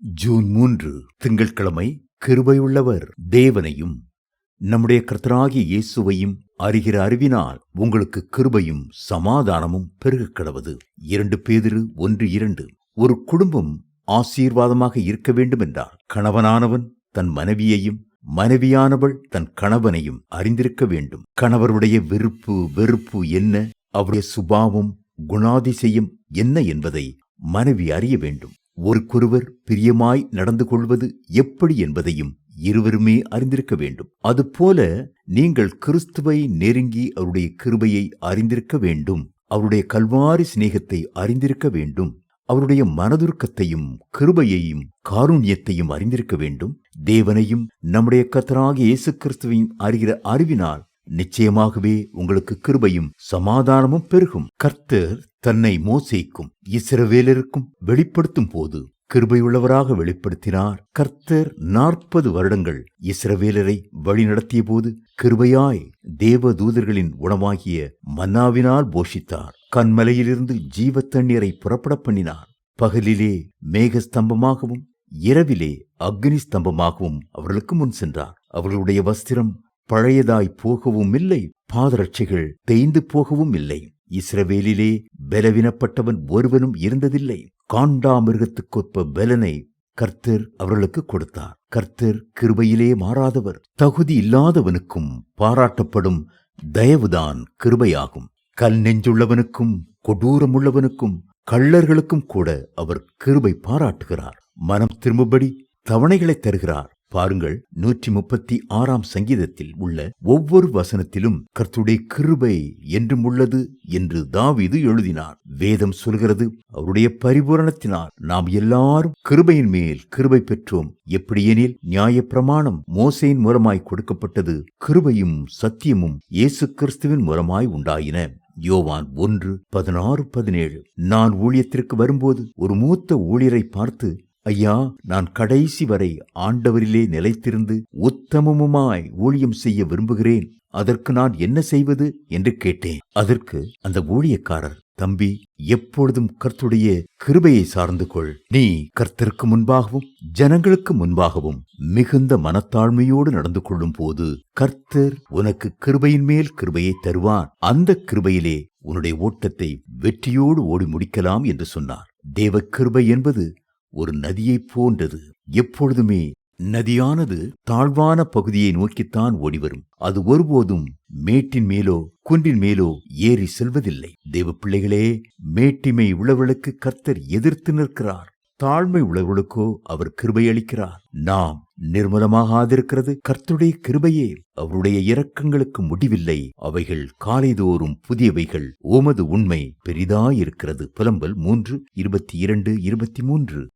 June மூன்று திங்கட்கிழமை கிருபையுள்ளவர் தேவனையும் நம்முடைய கர்த்தராகிய இயேசுவையும் அறிகிற அறிவினால் உங்களுக்கு கிருபையும் சமாதானமும் பெருகக் கிடவது. இரண்டு பேதிரு ஒன்று இரண்டு. ஒரு குடும்பம் ஆசீர்வாதமாக இருக்க வேண்டும் என்றால் கணவனானவன் தன் மனைவியையும் மனைவியானவள் தன் கணவனையும் அறிந்திருக்க வேண்டும். கணவருடைய விருப்பு வெறுப்பு என்ன? அவருடைய சுபாவம் குணாதிசயம் என்ன என்பதை மனைவி அறிய வேண்டும். ஒருக்கொருவர் பிரியமாய் நடந்து கொள்வது எப்படி என்பதையும் இருவருமே அறிந்திருக்க வேண்டும். அதுபோல நீங்கள் கிறிஸ்துவை நெருங்கி அவருடைய கிருபையை அறிந்திருக்க வேண்டும். அவருடைய கல்வாரி சிநேகத்தை அறிந்திருக்க வேண்டும். அவருடைய மனதுருக்கத்தையும் கிருபையையும் காருண்யத்தையும் அறிந்திருக்க வேண்டும். தேவனையும் நம்முடைய கத்தராக இயேசு கிறிஸ்துவையும் அறிகிற அறிவினால் நிச்சயமாகவே உங்களுக்கு கிருபையும் சமாதானமும் பெருகும். கர்த்தர் தன்னை மோசைக்கும் இஸ்ரவேலருக்கும் வெளிப்படுத்தும் போது கிருபையுள்ளவராக வெளிப்படுத்தினார். கர்த்தர் நாற்பது வருடங்கள் இஸ்ரவேலரை வழிநடத்திய போது கிருபையாய் தேவ தூதர்களின் உணவாகிய மன்னாவினால் போஷித்தார். கண்மலையிலிருந்து ஜீவ தண்ணீரை புறப்பட பண்ணினார். பகலிலே மேக ஸ்தம்பமாகவும் இரவிலே அக்னி ஸ்தம்பமாகவும் அவர்களுக்கு முன் சென்றார். அவர்களுடைய வஸ்திரம் பழையதாய் போகவும் இல்லை பாதரட்சைகள் தேய்ந்து போகவும் இல்லை. இஸ்ரவேலிலே பலவினப்பட்டவன் ஒருவனும் இருந்ததில்லை. காண்டாமிருகத்துக்கொற்ப பலனை கர்த்தர் அவர்களுக்கு கொடுத்தார். கர்த்தர் கிருபையிலே மாறாதவர். தகுதி இல்லாதவனுக்கும் பாராட்டப்படும் தயவுதான் கிருபையாகும். கல் நெஞ்சுள்ளவனுக்கும் கொடூரமுள்ளவனுக்கும் கள்ளர்களுக்கும் கூட அவர் கிருபை பாராட்டுகிறார். மனம் திரும்பும்படி தவணைகளை தருகிறார். பாருங்கள் நூற்றி முப்பத்தி ஆறாம் சங்கீதத்தில் உள்ள ஒவ்வொரு வசனத்திலும் கர்த்துடைய கிருபை என்றும் உள்ளது என்று தாவீது எழுதினார். வேதம் சொல்கிறது அவருடைய பரிபூரணத்தினால் நாம் எல்லாரும் கிருபையின் மேல் கிருபை பெற்றோம். எப்படியெனில் நியாய பிரமாணம் மோசையின் மூலமாய் கொடுக்கப்பட்டது கிருபையும் சத்தியமும் இயேசு கிறிஸ்துவின் மூலமாய் உண்டாயின. யோவான் ஒன்று பதினாறு பதினேழு. நான் ஊழியத்திற்கு வரும்போது ஒரு மூத்த ஊழியரை பார்த்து ஐயா நான் கடைசி வரை ஆண்டவரிலே நிலைத்திருந்து உத்தமமுமாய் ஊழியம் செய்ய விரும்புகிறேன். அதற்கு நான் என்ன செய்வது என்று கேட்டேன். அதற்கு அந்த ஊழியக்காரர் தம்பி எப்பொழுதும் கர்த்துடைய கிருபையை சார்ந்து கொள். நீ கர்த்தருக்கு முன்பாகவும் ஜனங்களுக்கு முன்பாகவும் மிகுந்த மனத்தாழ்மையோடு நடந்து கொள்ளும் போது கர்த்தர் உனக்கு கிருபையின் மேல் கிருபையை தருவான் அந்த கிருபையிலே உன்னுடைய ஓட்டத்தை வெற்றியோடு ஓடி முடிக்கலாம் என்று சொன்னார். தேவ கிருபை என்பது ஒரு நதியைப் போன்றது. எப்பொழுதுமே நதியானது தாழ்வான பகுதியை நோக்கித்தான் ஓடிவரும். அது ஒருபோதும் மேட்டின் மேலோ குன்றின் மேலோ ஏறி செல்வதில்லை. தேவ பிள்ளைகளே மேட்டிமை உழவளுக்கு கர்த்தர் எதிர்த்து நிற்கிறார். தாழ்மை உழவர்களுக்கோ அவர் கிருபை அளிக்கிறார். நாம் நிர்மலமாகாதிருக்கிறது கர்த்துடைய கிருபையே. அவருடைய இரக்கங்களுக்கு முடிவில்லை. அவைகள் காலைதோறும் புதியவைகள். ஓமது உண்மை பெரிதாயிருக்கிறது. புலம்பல் மூன்று இருபத்தி இரண்டு இருபத்தி மூன்று.